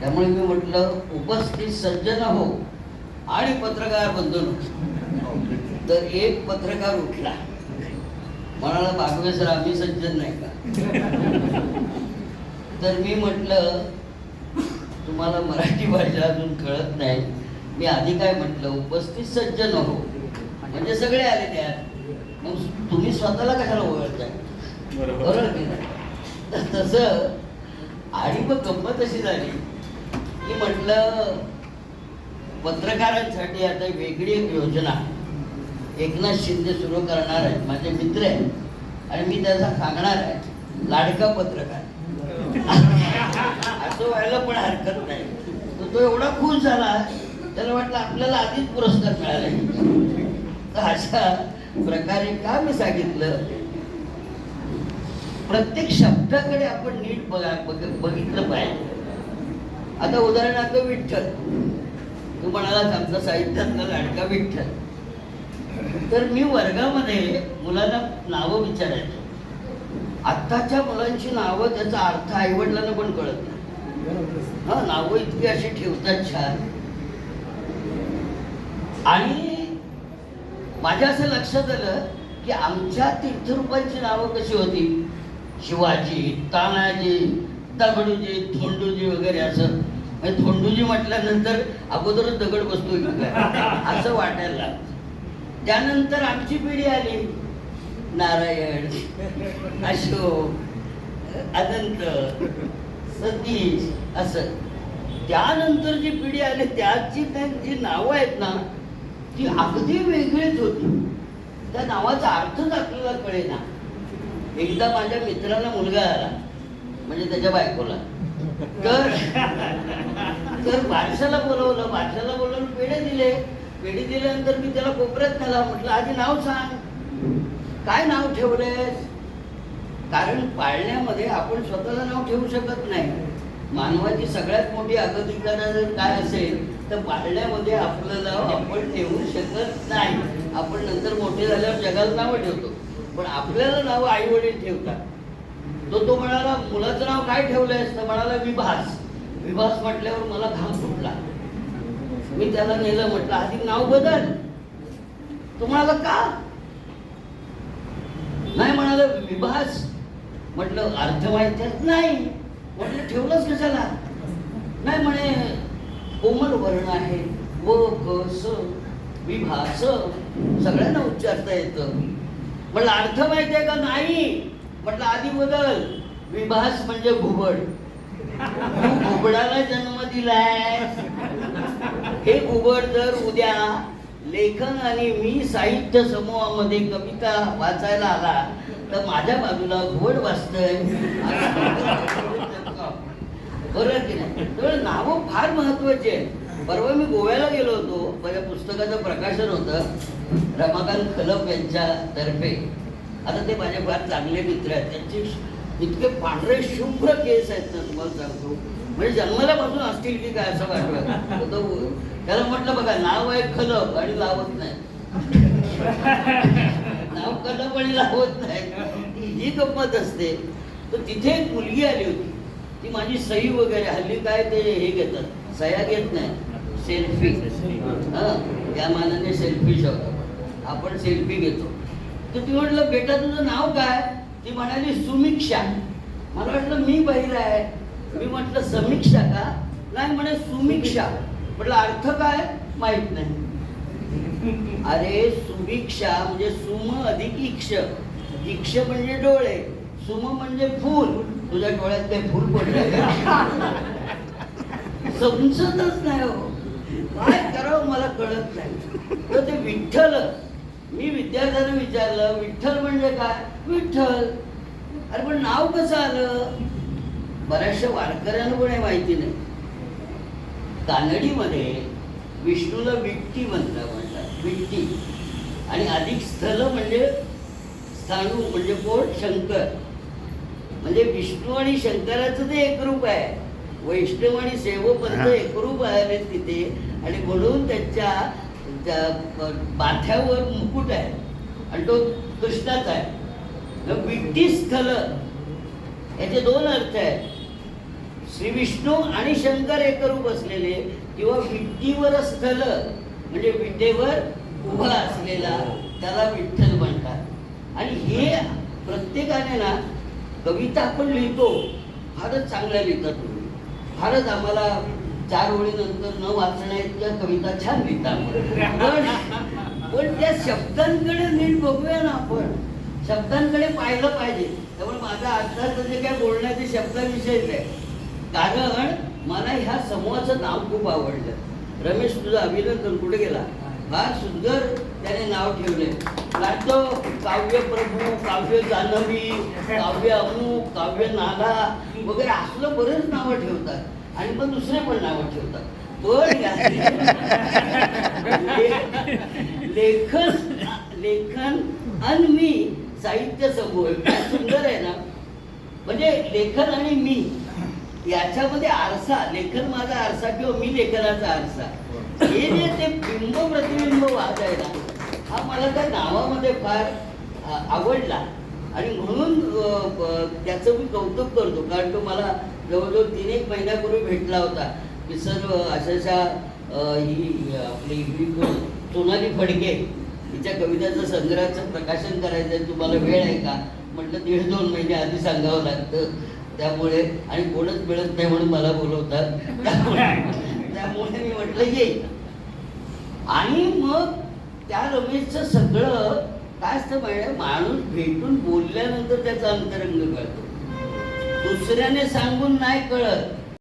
त्यामुळे मी म्हटलं उपस्थित सज्जन हो आणि पत्रकार बंधू तर एक पत्रकार उठला. म्हणाला बागवे सर आम्ही सज्जन नाही का? तर मी म्हटलं तुम्हाला मराठी भाषा अजून कळत नाही. मी आधी काय म्हटलं उपस्थित सज्जन हो म्हणजे सगळे आले त्यात. मग तुम्ही स्वतःला कशाला ओळखताय? बरोबर. की नाही? तर तसं आणि मग गंमत अशी झाली. मी म्हटलं पत्रकारांसाठी आता वेगळी एक योजना. एकनाथ शिंदे सुरू करणार आहेत माझे मित्र आहेत. आणि मी त्याचा सांगणार आहे लाडका पत्रकार. असं व्हायला पण हरकत नाही. तर तो एवढा खुश झाला त्याला वाटलं आपल्याला आधीच पुरस्कार मिळाला तर अशा प्रकारे का मी सांगितलं? प्रत्येक शब्दाकडे आपण नीट बघा बघितलं पाहिजे. आता उदाहरणार्थ विठ्ठल. तू म्हणालास आमचा साहित्यातला लाडका विठ्ठल. तर मी वर्गामध्ये मुलांना नावं विचारायचो. आत्ताच्या मुलांची नावं त्याचा अर्थ आईवडिलांना पण कळत नाही. हा नावं इतकी अशी ठेवतात छान. आणि माझ्या असं लक्षात आलं की आमच्या तीर्थरूपांची नावं कशी होती? शिवाजी तानाजी दगडूजी थोंडूजी वगैरे असं. म्हणजे थोंडूजी म्हटल्यानंतर अगोदरच दगड बसतोय असं वाटायला लागलं. त्यानंतर आमची पिढी आली. नारायण अशोक अनंत सतीश असं. त्यानंतर जी पिढी आली त्याची त्यांची नावं आहेत ना ती अगदी वेगळीच होती. त्या नावाचा अर्थच आपल्याला कळेना. एकदा माझ्या मित्राला मुलगा आला. म्हणजे त्याच्या बायकोला. तर तर बारशाला बोलवलं बारशाला बोलवून पेढे दिले. पेढे दिल्यानंतर मी त्याला कोपऱ्यात नेला. म्हटलं आधी नाव सांग. काय नाव ठेवलेस कारण पाळण्यामध्ये आपण स्वतःला नाव ठेवू शकत नाही. मानवाची सगळ्यात मोठी अगतिकता जर काय असेल तर पाळण्यामध्ये आपलं नाव आपण ठेवू शकत नाही. आपण नंतर मोठे झाल्यावर जगाला नावं ठेवतो. पण आपल्याला नाव आई वडील ठेवतात. तो तो म्हणाला मुलाचं नाव काय ठेवलंयस? तर म्हणाला विभास विभास म्हटल्यावर मला घाम फुटला. मी त्याला नेलं म्हटलं आधी नाव बदल. तो म्हणाला का? नाही म्हणाला विभास म्हटलं अर्थ माहीत नाही. म्हटलं ठेवलंच कशाला? नाही म्हणे कोमल वर्ण आहे व क स विभास सगळ्यांना उच्चारता येतं. म्हटलं अर्थ माहिती आहे का? नाही. म्हटलं आधी बदल. विभास म्हणजे घुबड. घुबडाला जन्म दिलाय हे घुबड जर उद्या लेखन आणि मी साहित्य समूहामध्ये कविता वाचायला आला तर माझ्या बाजूला घुबड वाचतय. बरोबर की नाही? त्यामुळे नावं फार महत्वाची आहेत. परवा मी गोव्याला गेलो होतो. माझ्या पुस्तकाचं प्रकाशन होतं. रमाकांत खलप यांच्या तर्फे. आता ते माझे फार चांगले मित्र आहेत. त्यांचे इतके पांढरे शुभ्र केस आहेत ना तुम्हाला सांगतो. म्हणजे जन्मल्यापासून असतील की काय असं वाटलं तो त्याला म्हटलं बघा नाव आहे खलप आणि लावत नाही. नाव खलप आणि लावत नाही. ही गंमत असते. तर तिथे एक मुलगी आली होती. ती माझी सही वगैरे हल्ली काय ते हे घेतात. सह्या घेत नाही. सेल्फी. हा त्या मानाने सेल्फी शोधतो आपण सेल्फी घेतो. तर ती म्हटलं बेटा तुझं नाव काय? ती म्हणाली सुमिक्षा. मला वाटलं मी बहिर आहे. मी म्हटलं समीक्षा का? नाही म्हणे सुमिक्षा. म्हटलं अर्थ काय? माहीत नाही. अरे सुभिक्षा म्हणजे सुम अधिक इक्ष. इक्ष म्हणजे डोळे. सुम म्हणजे फूल. तुझ्या डोळ्यात काही फूल पडलं. समजतच नाही हो. काय करावं मला कळत नाही. तर ते विठ्ठल मी विद्यार्थ्यांना विचारलं विठ्ठल म्हणजे काय? विठ्ठल. अरे पण नाव कसं आलं? बऱ्याचशा वारकऱ्यांना पण हे माहिती नाही. कानडीमध्ये विष्णूला विट्टी म्हणतात म्हणतात. विट्टी. आणि अधिक स्थल म्हणजे स्थाणू म्हणजे कोण? शंकर. म्हणजे विष्णू आणि शंकराचं ते एकरूप आहे. वैष्णव आणि सेवपंथ हा. एकरूप आहेत तिथे. आणि म्हणून त्यांच्या त्या ब- मुकुट आहे आणि तो कृष्णाचा आहे. विट्टी स्थल याचे दोन अर्थ आहेत. श्री विष्णू आणि शंकर एकरूप असलेले किंवा विट्टीवर स्थल म्हणजे विटेवर उभा असलेला त्याला विठ्ठल म्हणतात. आणि हे प्रत्येकाने ना कविता आपण लिहितो. फारच चांगल्या लिहितात तुम्ही. फारच आम्हाला चार ओळीनंतर न वाचण्या इतक्या कविता छान लिहितात पण पण त्या शब्दांकडे नीट बघूया ना आपण. शब्दांकडे पाहिलं पाहिजे. त्यामुळे माझा अर्थात जे म्हणजे काय बोलण्याचे शब्दाविषयीच आहे. कारण मला ह्या समूहाचं नाव खूप आवडलं. रमेश तुझं अभिनंदन. कुठे गेला? फार सुंदर त्याने नाव ठेवले लागतो काव्य प्रभू काव्य जानवी काव्य अमुक काव्य नागा वगैरे असलं बरेच नावं ठेवतात. आणि मग दुसरे पण नावं ठेवतात. पण लेखन लेखन आणि मी साहित्य समूह आहे. सुंदर आहे ना? म्हणजे लेखन आणि मी याच्यामध्ये आरसा. लेखन माझा आरसा किंवा मी लेखनाचा आरसा. हे जे ते बिंब प्रतिबिंब वाद आहे ना हा मला त्या नावामध्ये फार आवडला. आणि म्हणून त्याचं मी कौतुक करतो. कारण तो मला जवळजवळ तीन एक महिन्यापूर्वी भेटला होता. की सर अशाशा ही आपली ही सोनाली फडके हिच्या कविताचं संग्रहाचं प्रकाशन करायचं आहे तुम्हाला वेळ आहे का? म्हटलं दीड दोन महिने आधी सांगावं लागतं. त्यामुळे आणि कोणच मिळत नाही म्हणून मला बोलवतात. त्यामुळे त्यामुळे मी म्हटलं ये. आणि मग त्या रमेशचं सगळं काय असतं माणूस भेटून बोलल्यानंतर त्याचा अंतरंग कळतो. दुसऱ्याने सांगून नाही कळत.